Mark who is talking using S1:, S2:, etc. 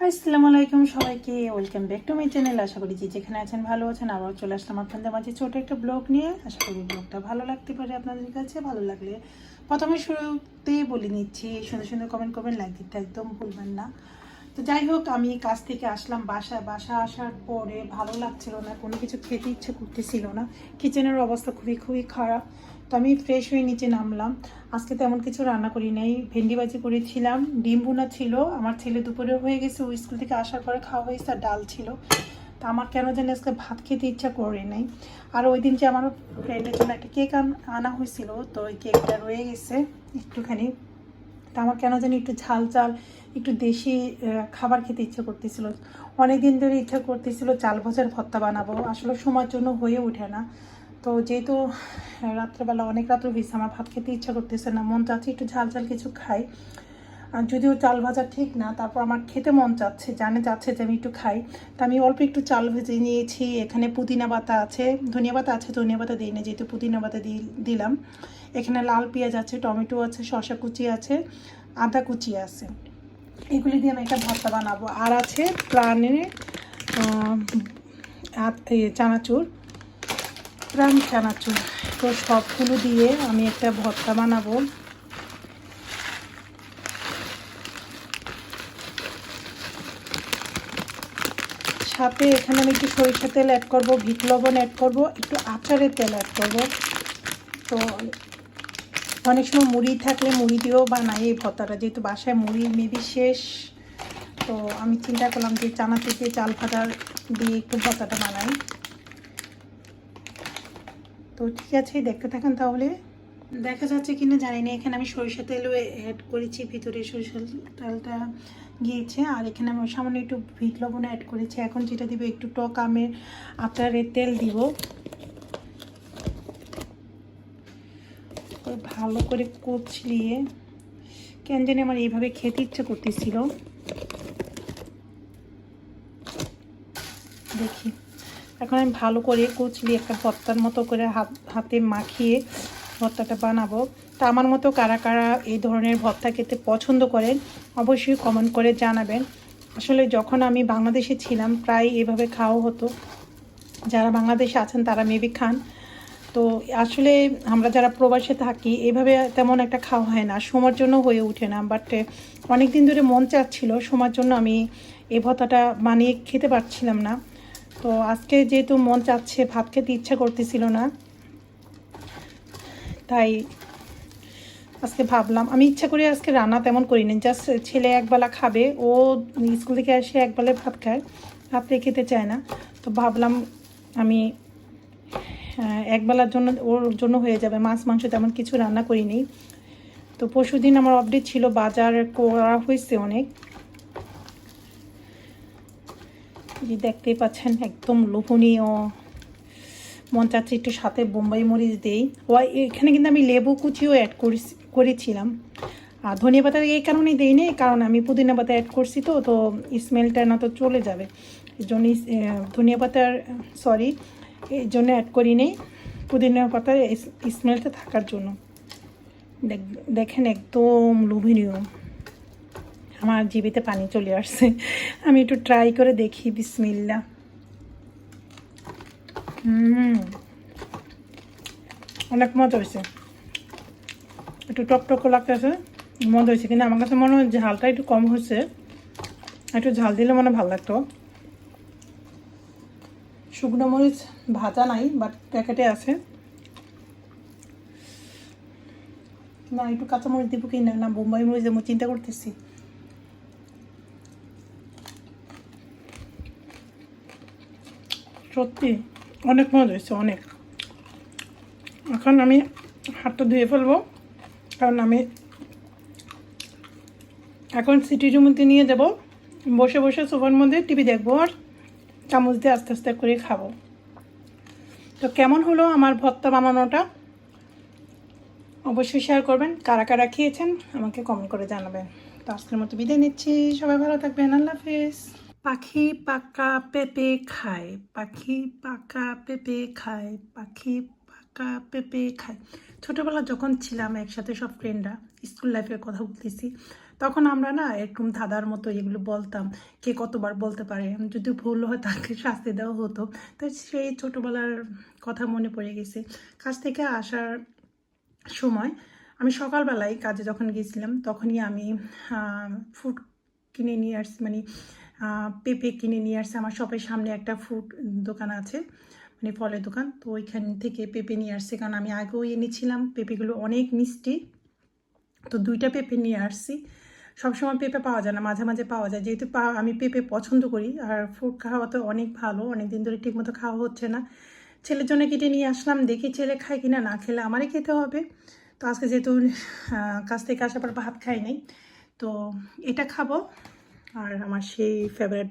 S1: আসসালামু আলাইকুম সবাইকে। Welcome back to my channel আশা করি যে যেখানে আছেন ভালো আছেন আবার চলে আসলাম আপনাদের মাঝে ছোট একটা ব্লগ নিয়ে। আশা করি ব্লগটা ভালো লাগতে পারে আপনাদের কাছে। ভালো লাগলে প্রথমে শুরুতেই বলে নিচ্ছি, সুন্দর সুন্দর কমেন্ট করবেন লাইক দিতে একদম ভুলবেন না। তো যাই হোক, আমি কাজ থেকে আসলাম বাসা বাসা আসার পরে ভালো লাগছিল না, কোনো কিছু খেতে ইচ্ছে করতেছিল না। কিচেনের অবস্থা খুবই খুবই খারাপ। আমি ফ্রেশ হয়ে নিচে নামলাম। আজকে তেমন কিছু রান্না করি নাই। ভেন্ডি ভাজি করেছিলাম। ডিম ভুনা ছিল। আমার ছেলে দুপুরে হয়ে গেছে। ওই স্কুল থেকে আসার পরে খাওয়া হয়েছে আর ডাল ছিল। তা আমার কেন জানি আজকে ভাত খেতে ইচ্ছা করে নাই। আর ওই দিন যে আমার ফ্রেন্ডের জন্য একটা কেক আনা হয়েছিল, তো ওই কেকটা রয়ে গেছে একটুখানি। তা আমার কেন জানি একটু ঝাল চাল, একটু দেশি খাবার খেতে ইচ্ছে করতেছিল। অনেক দিন ধরে ইচ্ছা করতেছিল চাল ভাজার ভত্তা বানাবো। আসলে সময়ের জন্য হয়ে ওঠে না। তো যেহেতু রাত্রেবেলা অনেক রাত্র হয়েছে, আমার ভাত খেতে ইচ্ছা করতেছে না, মন চাচ্ছে একটু ঝাল ঝাল কিছু খাই। আর যদিও চাল ভাজা ঠিক না, তারপর আমার খেতে মন চাচ্ছে, জানে যাচ্ছে যে আমি একটু খাই। তা আমি অল্প একটু চাল ভেজে নিয়েছি, এখানে পুদিনা পাতা আছে, ধনিয়া পাতা আছে, ধনিয়া পাতা দিই না যেহেতু পুদিনা পাতা দিলাম। এখানে লাল পেঁয়াজ আছে, টমেটো আছে, শসা কুচি আছে, আদা কুচি আছে। এগুলি দিয়ে আমি একটা ভর্তা বানাবো। আর আছে প্রাণের চানাচুর। প্রাণ চানাচুর তো সবগুলো দিয়ে আমি একটা ভর্তা বানাবো। সাথে এখানে আমি একটু সরিষা তেল অ্যাড করব ভিট লবণ অ্যাড করব, একটু আচারের তেল অ্যাড করব। তো অনেক সময় মুড়ি থাকলে মুড়ি দিয়েও বানাই এই ভর্তাটা, যেহেতু বাসায় মুড়ি মেবি শেষ। তো আমি চিন্তা করলাম যে চানাচুর দিয়ে চাল ভাজা দিয়ে একটু ভর্তাটা বানাই। তো ঠিক আছে, দেখতে থাকেন তাহলে। দেখা যাচ্ছে কিনা জানি না এখানে আমি সরিষা তেলও অ্যাড করেছি, ভিতরে সরিষা তেলটা গিয়েছে, আর এখানে আমি সামান্য একটু ভিট লবণ অ্যাড করেছি। এখন যেটা দিব, একটু টক আমের আচারের তেল দিব। ভালো করে কুচলিয়ে, কেন জানি আমার এইভাবে খেতে ইচ্ছে করতেছিল। দেখি। এখন আমি ভালো করে কুচলি একটা ভর্তার মতো করে হাত, হাতে মাখিয়ে ভর্তাটা বানাবো। তা আমার মতো কারা কারা এই ধরনের ভর্তা খেতে পছন্দ করেন, অবশ্যই কমেন্ট করে জানাবেন। আসলে যখন আমি বাংলাদেশে ছিলাম, প্রায় এভাবে খাওয়া হতো। যারা বাংলাদেশে আছেন, তারা মেবি খান। তো আসলে আমরা যারা প্রবাসে থাকি, এভাবে তেমন একটা খাওয়া হয় না। সময়ের জন্য হয়ে ওঠে না। বাট অনেক দিন ধরে মন চাচ্ছিল, সময়ের জন্য আমি এই ভর্তাটা বানিয়ে খেতে পারছিলাম না। তো আজকে যেহেতু মন চাচ্ছে, ভাত খেতে ইচ্ছা করতেছিল না, তাই আজকে ভাবলাম, আমি ইচ্ছা করে আজকে রান্না তেমন করি করিনি জাস্ট ছেলে একবেলা খাবে, ও স্কুল থেকে এসে একবেলা ভাত খায় রাত্রে খেতে চায় না, তো ভাবলাম আমি একবেলার জন্য ওর জন্য হয়ে যাবে, মাছ, মাংস তেমন কিছু রান্না করিনি, তো পরশু দিন আমার আপডেট ছিল, বাজার করা হয়েছে অনেক যে দেখতেই পাচ্ছেন একদম লোভনীয়। মন চাচ্ছে একটু সাথে বোম্বাই মরিচ দেই। ওয়াই, এখানে কিন্তু আমি লেবু কুচিও অ্যাড করেছিলাম। আর ধনিয়া পাতা এই কারণেই দিই নি কারণ আমি পুদিনা পাতা অ্যাড করছি তো তো স্মেলটা না তো চলে যাবে। এই জন্য ধনিয়া পাতার সরি এই জন্য অ্যাড করি নেই পুদিনা পাতার স্মেলটা থাকার জন্য। দেখ- দেখেন একদম লোভনীয়। আমার জিবিতে পানি চলে আসছে। আমি একটু ট্রাই করে দেখি বিসমিল্লা অনেক মজা হয়েছে। একটু টক টক লাগতেছে, মজা হয়েছে কিন্তু আমার কাছে মনে হয় ঝালটা একটু কম হয়েছে। একটু ঝাল দিলে মনে ভালো লাগতো। শুকনো মরিচ ভাজা নাই বাট প্যাকেটে আছে। না, একটু কাঁচা মরিচ দিব কি না, বোম্বাই মরিচ দেবো, চিন্তা করতেছি। সত্যি, অনেক মজা হয়েছে, অনেক। এখন আমি হাতটা ধুয়ে ফেলব, কারণ আমি এখন সিটি রুমতে নিয়ে যাব। বসে বসে সোফার মধ্যে টিভি দেখব আর চামচ দিয়ে আস্তে আস্তে করে খাব। তো কেমন হলো আমার ভর্তা বানানোটা? অবশ্যই শেয়ার করবেন। কারা কারা খেয়েছেন আমাকে কমেন্ট করে জানাবেন। তো আজকের মতো বিদায় নিচ্ছি। সবাই ভালো থাকবেন। আল্লাহ হাফিজ। পাখি পাকা পেঁপে খায়, পাখি পাকা পেঁপে খায়, পাখি পাকা পেঁপে খায়। ছোটোবেলা যখন ছিলাম একসাথে সব ফ্রেন্ডরা স্কুল লাইফের কথা বলতেছি, তখন আমরা না এরকম ধাঁধার মতো এগুলো বলতাম, কে কতবার বলতে পারে, যদি ভুল হয় তাকে শাস্তি দেওয়া হতো। তো সেই ছোটোবেলার কথা মনে পড়ে গেছে। কাজ থেকে আসার সময় আমি সকালবেলায় কাজে যখন গেছিলাম তখনই আমি ফুড কিনে নিয়ে আসছি মানে পেঁপে কিনে নিয়ে আসছি। আমার শপের সামনে একটা ফুড দোকান আছে মানে ফলের দোকান। তো ওইখান থেকে পেঁপে নিয়ে আসছি। কারণ আমি আগেও এনেছিলাম, পেঁপেগুলো অনেক মিষ্টি। তো দুইটা পেঁপে নিয়ে আসছি। সবসময় পেঁপে পাওয়া যায় না, মাঝে মাঝে পাওয়া যায়। যেহেতু আমি পেঁপে পছন্দ করি, আর ফ্রুট খাওয়া তো অনেক ভালো অনেক দিন ধরে ঠিকমতো খাওয়া হচ্ছে না। ছেলের জন্য কেটে নিয়ে আসলাম, দেখি ছেলে খায় কিনা, না খেলে আমারই খেতে হবে। তো আজকে যেহেতু কাজ থেকে আসার পর ভাত খাই নাই, তো এটা খাব। আর আমার সেই ফেভারিট